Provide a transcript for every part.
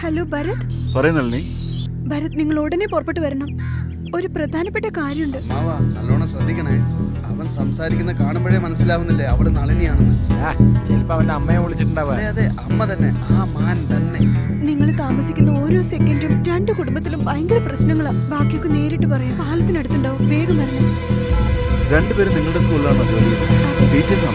Hello Bharat. പറയുന്നല്ലേ Bharat നിങ്ങൾ ഉടനെ പുറപ്പെട്ടു വരണം. ഒരു പ്രധാനപ്പെട്ട കാര്യമുണ്ട്. മാവ നല്ലോണം ശ്രദ്ധിക്കണേ. അവൻ സംസാരിക്കുന്ന കാണുമ്പോഴേ മനസ്സിലാവുന്നില്ലേ അവൾ നളിനിയാണെന്ന്. ചിലപ്പോ അവന്റെ അമ്മയെ വിളിച്ചിട്ടുണ്ടാവും അതെ അതെ അമ്മ തന്നെ ആ മാൻ തന്നെ. നിങ്ങൾ താമസിക്കുന്ന ഓരോ സെക്കൻഡും രണ്ട് കുടുംബത്തിലും ഭയങ്കര പ്രശ്നങ്ങളാ. ബാക്കിയൊക്കെ നേരിട്ട് പറയാം. പാലത്തിനടുത്തുണ്ടാവും. വേഗം വരണം. രണ്ടുപേരും നിങ്ങളുടെ സ്കൂളിലാണോ ജോലി ടീച്ചേഴ്സ്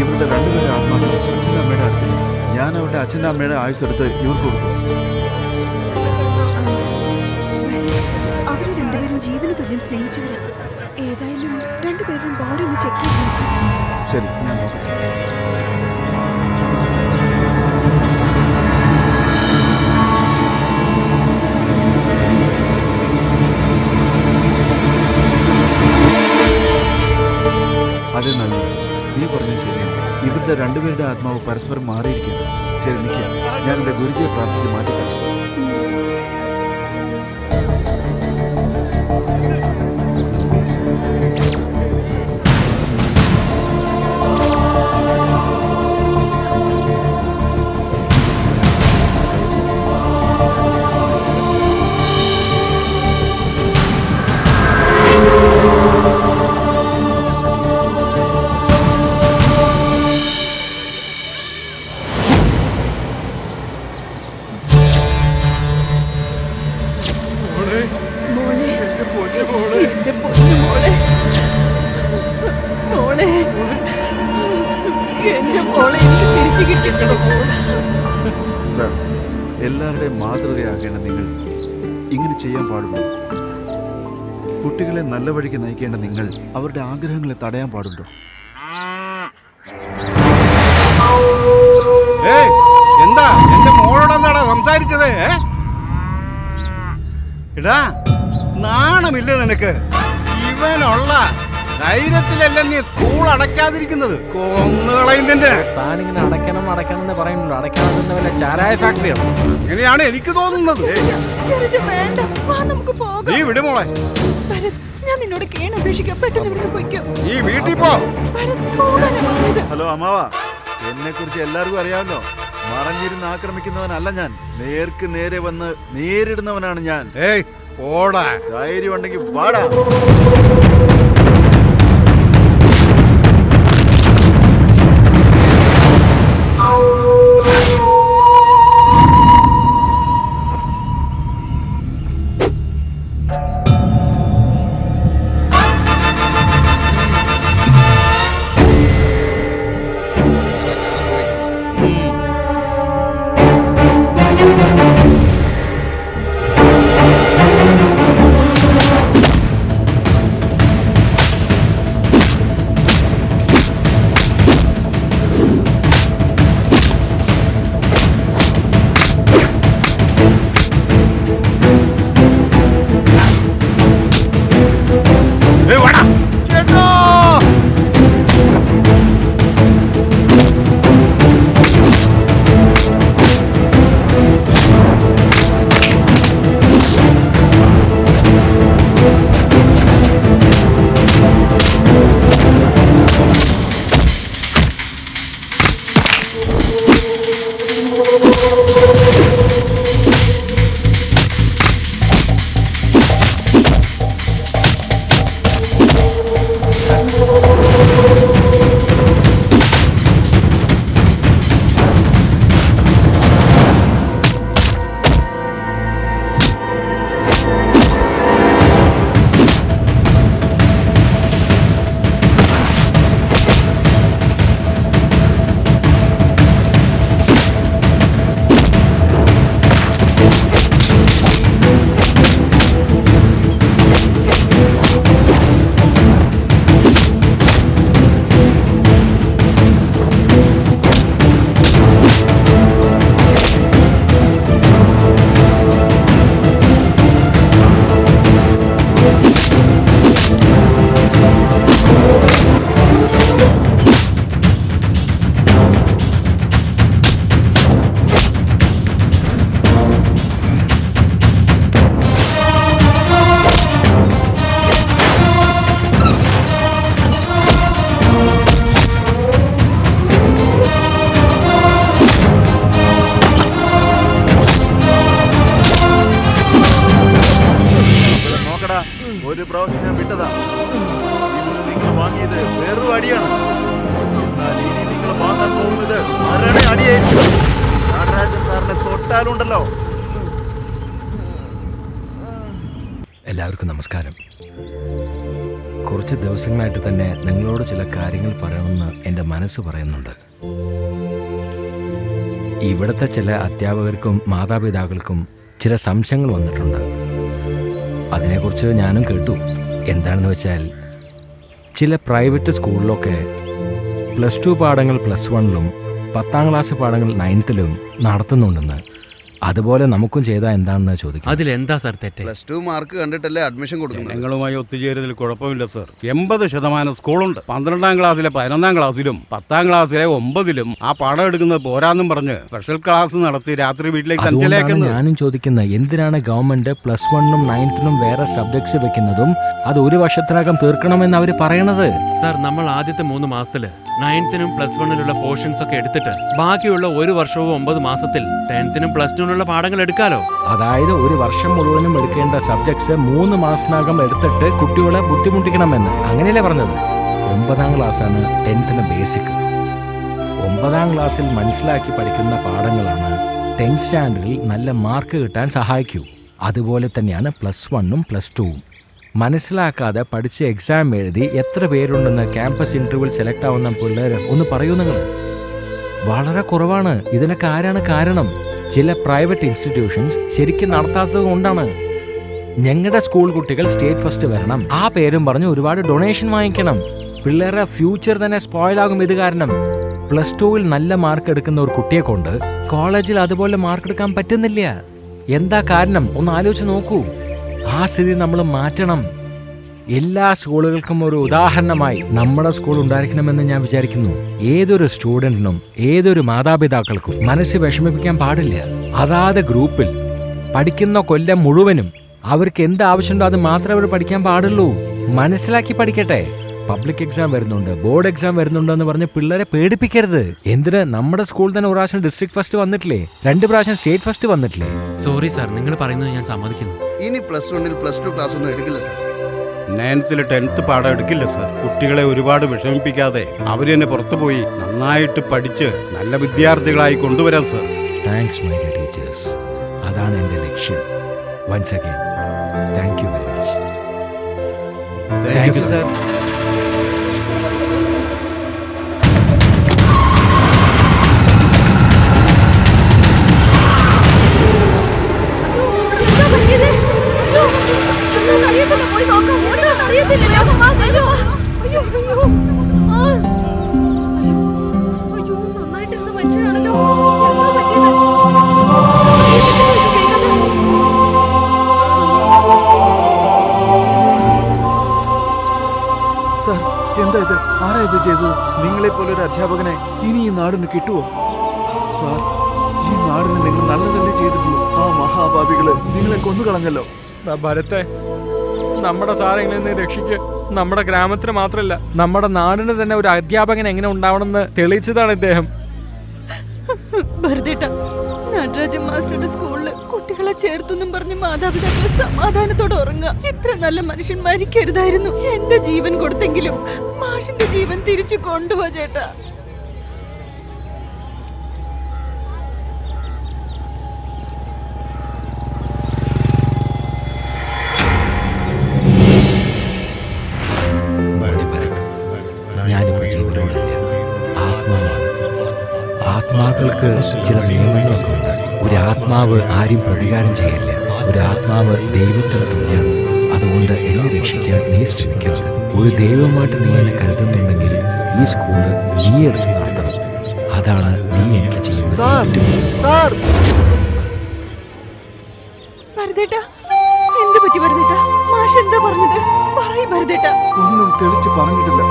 ഇവരുടെ രണ്ടുപേരുടെ ആത്മാക്കൾ അച്ഛന്റെ അമ്മയുടെ അടുത്തു ഞാൻ അവരുടെ അച്ഛന്റെ അമ്മയുടെ ആയുസ് എടുത്ത് ഇവർക്ക് കൊടുത്തു. രണ്ടുപേരും ജീവന തുല്യം സ്നേഹിച്ചവരാ. ഏതായാലും രണ്ടുപേരും ബോഡി ഒന്ന് ചെക്ക് ചെയ്ത് ശരി ഞാൻ നോക്കട്ടെ ഇവരുടെ രണ്ടുപേരുടെ ആത്മാവ് പരസ്പരം മാറിയിരിക്കുന്നു. ശരി നിൽക്കുക ഞാൻ എന്റെ ഗുരുജിയെ പ്രാർത്ഥിച്ച് മാറ്റിത്തരാം. സർ എല്ലാവരുടെയും മാതൃകയാകേണ്ട നിങ്ങൾ ഇങ്ങനെ ചെയ്യാൻ പാടുള്ളൂ കുട്ടികളെ നല്ല വഴിക്ക് നയിക്കേണ്ട നിങ്ങൾ അവരുടെ ആഗ്രഹങ്ങളെ തടയാൻ പാടുണ്ടോ? എന്താ? എന്റെ മോളോട് എന്താടാ സംസാരിച്ചത് ഇടാ നാണമില്ല നിനക്ക്? ഇവനുള്ള ധൈര്യത്തിലല്ല നീ സ്കൂൾ അടയ്ക്കാതിരിക്കുന്നത്? കൊന്നുകളയുന്നതിന്റെ താനിങ്ങനെ അടയ്ക്കണം അടയ്ക്കണം എന്ന് പറയുന്നുള്ളൂ. അടയ്ക്കാതെ വല്ല ചാരായ ഫാക്ടറിയാണ് അങ്ങനെയാണ് എനിക്ക് തോന്നുന്നത്. ചെറിയ വേണ്ട. വാ നമുക്ക് പോകാം. നീ വിട് മോളെ. ഞാൻ നിന്നോട് കേണ് അപേക്ഷിക്കാം പെട്ടെന്ന് ഇവിടുന്ന് പൊയ്ക്കോ. നീ വീട്ടിൽ പോ. ഹലോ അമ്മാവ. എന്നെ കുറിച്ച് എല്ലാവർക്കും അറിയാമല്ലോ. മറഞ്ഞിരുന്ന് ആക്രമിക്കുന്നവനല്ല ഞാൻ. നേർക്ക് നേരെ വന്ന് നേരിടുന്നവനാണ് ഞാൻ. പോടാ ധൈര്യം ഉണ്ടെങ്കിൽ വാടാ. ഒരു പ്രാവശ്യം ഞാൻ വിട്ടതാണ് ഇന്ന് നിങ്ങൾ വാങ്ങിയത് വേറൊരു അടിയാണ്. എന്നാൽ നിങ്ങൾ പോകുന്നത് മരണ അടിയായിരിക്കും? സാറിനെ തൊട്ടാലുണ്ടല്ലോ. എല്ലാവർക്കും നമസ്കാരം. കുറച്ച് ദിവസങ്ങളായിട്ട് തന്നെ നിങ്ങളോട് ചില കാര്യങ്ങൾ പറയണമെന്ന് എന്റെ മനസ്സ് പറയുന്നുണ്ട്. ഇവിടുത്തെ ചില അധ്യാപകർക്കും മാതാപിതാക്കൾക്കും ചില സംശയങ്ങൾ വന്നിട്ടുണ്ട്. അതിനെക്കുറിച്ച് ഞാനും കേട്ടു. എന്താണെന്ന് വെച്ചാൽ ചില പ്രൈവറ്റ് സ്കൂളിലൊക്കെ പ്ലസ് ടു പാഠങ്ങൾ പ്ലസ് വണ്ണിലും പത്താം ക്ലാസ് പാഠങ്ങൾ നയൻത്തിലും നടത്തുന്നുണ്ടെന്ന് അതുപോലെ നമുക്കും ചെയ്താൽ എന്താണെന്ന് ചോദിക്കും അതിൽ എന്താ സാർ തെറ്റ്? പ്ലസ് ടു മാർക്ക് കണ്ടിട്ടല്ലേ അഡ്മിഷൻ കൊടുക്കുന്നത്? ഞങ്ങളുമായി ഒത്തുചേരുന്നതിൽ കുഴപ്പമില്ല സർ എൺപത് ശതമാനം സ്കൂളുണ്ട്. പന്ത്രണ്ടാം ക്ലാസ്സിലെ പതിനൊന്നാം ക്ലാസ്സിലും പത്താം ക്ലാസ്സിലെ ഒമ്പതിലും ആ പാഠം എടുക്കുന്നത് പോരാന്നും പറഞ്ഞ് സ്പെഷ്യൽ ക്ലാസ് നടത്തി രാത്രി വീട്ടിലേക്ക് ഞാനും ചോദിക്കുന്നത് എന്തിനാണ് ഗവൺമെന്റ് പ്ലസ് വണ്ണും നയൻത്തിനും വേറെ സബ്ജക്ട്സ് വെക്കുന്നതും അത് ഒരു വർഷത്തിനകം തീർക്കണമെന്ന് അവർ പറയണത്? സാർ നമ്മൾ ആദ്യത്തെ മൂന്ന് മാസത്തിൽ നയൻത്തിനും പ്ലസ് വണ്ണിലുള്ള പോർഷൻസ് ഒക്കെ എടുത്തിട്ട് ബാക്കിയുള്ള ഒരു വർഷവും ഒമ്പത് മാസത്തിൽ ടെൻത്തിനും പ്ലസ് ടുവിനുള്ള പാഠങ്ങൾ എടുക്കാലോ? അതായത് ഒരു വർഷം മുഴുവനും എടുക്കേണ്ട സബ്ജക്ട്സ് മൂന്ന് മാസത്തിനകം എടുത്തിട്ട് കുട്ടികളെ ബുദ്ധിമുട്ടിക്കണമെന്ന്. അങ്ങനെയല്ലേ പറഞ്ഞത്? ഒമ്പതാം ക്ലാസ്സാണ് ടെൻത്തിന് ബേസിക് ഒമ്പതാം ക്ലാസ്സിൽ മനസ്സിലാക്കി പഠിക്കുന്ന പാഠങ്ങളാണ് ടെൻത്ത് സ്റ്റാൻഡേർഡിൽ നല്ല മാർക്ക് കിട്ടാൻ സഹായിക്കൂ. അതുപോലെ തന്നെയാണ് പ്ലസ് വണ്ണും പ്ലസ് ടുവും മനസ്സിലാക്കാതെ പഠിച്ച് എക്സാം എഴുതി എത്ര പേരുണ്ടെന്ന് ക്യാമ്പസ് ഇന്റർവ്യൂവിൽ സെലക്ട് ആവുന്ന പിള്ളേർ ഒന്ന് പറയൂ നിങ്ങൾ വളരെ കുറവാണ്. ഇതിനൊക്കെ ആരാണ് കാരണം? ചില പ്രൈവറ്റ് ഇൻസ്റ്റിറ്റ്യൂഷൻസ് ശരിക്കും നടത്താത്തത് കൊണ്ടാണ്. ഞങ്ങളുടെ സ്കൂൾ കുട്ടികൾ സ്റ്റേറ്റ് ഫസ്റ്റ് വരണം. ആ പേരും പറഞ്ഞ് ഒരുപാട് ഡൊണേഷൻ വാങ്ങിക്കണം. പിള്ളേരുടെ ഫ്യൂച്ചർ തന്നെ സ്പോയിലാകും ഇത് കാരണം. പ്ലസ് ടുവിൽ നല്ല മാർക്ക് എടുക്കുന്ന ഒരു കുട്ടിയെ കൊണ്ട് കോളേജിൽ അതുപോലെ മാർക്ക് എടുക്കാൻ പറ്റുന്നില്ല. എന്താ കാരണം? ഒന്ന് ആലോചിച്ച് നോക്കൂ. ആ സ്ഥിതി നമ്മൾ മാറ്റണം. എല്ലാ സ്കൂളുകൾക്കും ഒരു ഉദാഹരണമായി നമ്മുടെ സ്കൂൾ ഉണ്ടായിരിക്കണമെന്ന് ഞാൻ വിചാരിക്കുന്നു. ഏതൊരു സ്റ്റുഡന്റിനും ഏതൊരു മാതാപിതാക്കൾക്കും മനസ്സ് വിഷമിപ്പിക്കാൻ പാടില്ല. അതാത് ഗ്രൂപ്പിൽ പഠിക്കുന്ന കൊല്ലം മുഴുവനും അവർക്ക് എന്ത് ആവശ്യമുണ്ടോ അത് മാത്രമേ അവർ പഠിക്കാൻ പാടുള്ളൂ. മനസ്സിലാക്കി പഠിക്കട്ടെ. പബ്ലിക് എക്സാം വരുന്നുണ്ട് ബോർഡ് എക്സാം വരുന്നുണ്ടോ എന്ന് പറഞ്ഞ് പിള്ളേരെ പേടിപ്പിക്കരുത്. എന്തിന്? നമ്മുടെ സ്കൂൾ തന്നെ ഒരു പ്രാവശ്യം ഡിസ്ട്രിക്ട് ഫസ്റ്റ് വന്നിട്ടില്ലേ? രണ്ട് പ്രാവശ്യം സ്റ്റേറ്റ് ഫസ്റ്റ് വന്നിട്ടില്ലേ? സോറി സാർ നിങ്ങൾ പറയുന്നത് ഞാൻ സമ്മതിക്കുന്നു. ഇനി പ്ലസ് വണ്ണിൽ പ്ലസ് ടു ക്ലാസ് ഒന്നും എടുക്കില്ല സാർ നയൻത്തിൽ ടെൻത്ത് പാഠം എടുക്കില്ല സാർ കുട്ടികളെ ഒരുപാട് വിഷമിപ്പിക്കാതെ അവർ തന്നെ പുറത്തു പോയി നന്നായിട്ട് പഠിച്ച് നല്ല വിദ്യാർത്ഥികളായി കൊണ്ടുവരാം sir thanks my dear teachers അതാണ് എന്റെ ലക്ഷ്യം. Once again thank you very much thank you sir എന്താ ഇത്? ആരാ ഇത് ചെയ്തത്? നിങ്ങളെ പോലെ ഒരു അധ്യാപകനെ ഇനി ഈ നാടിന് കിട്ടുമോ സാർ ഈ നാടിന് നിങ്ങൾ നല്ലതല്ലേ ചെയ്തിട്ടുള്ളൂ? ആ മഹാഭാവികൾ നിങ്ങളെ കൊന്നുകളഞ്ഞല്ലോ. ഭരത്തെ നമ്മുടെ സാറെങ്ങനെ രക്ഷിക്ക്? നമ്മുടെ ഗ്രാമത്തിന് മാത്രമല്ല നമ്മുടെ നാടിന് തന്നെ ഒരു അധ്യാപകൻ എങ്ങനെ ഉണ്ടാവണമെന്ന് തെളിയിച്ചതാണ് ഇദ്ദേഹം. നടരാജൻ മാസ്റ്ററുടെ സ്കൂളിൽ കുട്ടികളെ ചേർത്തെന്നും പറഞ്ഞ് മാതാപിതാക്കളെ സമാധാനത്തോടെ ഉറങ്ങുക. ഇത്ര നല്ല മനുഷ്യൻ മരിക്കരുതായിരുന്നു. എന്റെ ജീവൻ കൊടുത്തെങ്കിലും മാഷിന്റെ ജീവൻ തിരിച്ചു കൊണ്ടുപോ ചേട്ടാ. ആത്മാക്കൾക്ക് ചില ആത്മാവ് ആരും പ്രതികാരം ചെയ്യില്ല. ഒരു ആത്മാവ് ദൈവത്തിന് തുല്യമാണ്. അതുകൊണ്ട് എന്നെ രക്ഷിക്കാൻ നീ ശ്രമിക്കണം. ഒരു ദൈവമായിട്ട് നീ എന്നെ കരുതുന്നുണ്ടെങ്കിൽ ഈ സ്കൂൾ നീ എടുത്ത് നടത്തണം. അതാണ് നീ എനിക്ക് ചെയ്യുന്നത്. ഏറ്റവും സാർ. ഭരതേട്ട എന്ത് പറ്റി ഭരതേട്ട? മാഷ് എന്താ പറഞ്ഞത്? പറയ് ഭരതേട്ട. ഒന്നും തെളിച്ച് പറഞ്ഞിട്ടില്ല.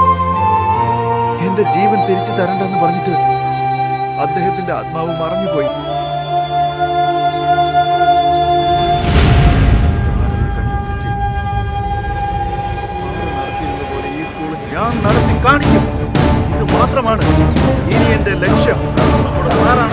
എന്റെ ജീവൻ തിരിച്ചു തരണ്ടെന്ന് പറഞ്ഞിട്ട് അദ്ദേഹത്തിന്റെ ആത്മാവ് മറഞ്ഞുപോയി. ഞാൻ നടത്തി കാണിക്കും. ഇത് മാത്രമാണ് ഇനി എന്റെ ലക്ഷ്യം. നമ്മുടെ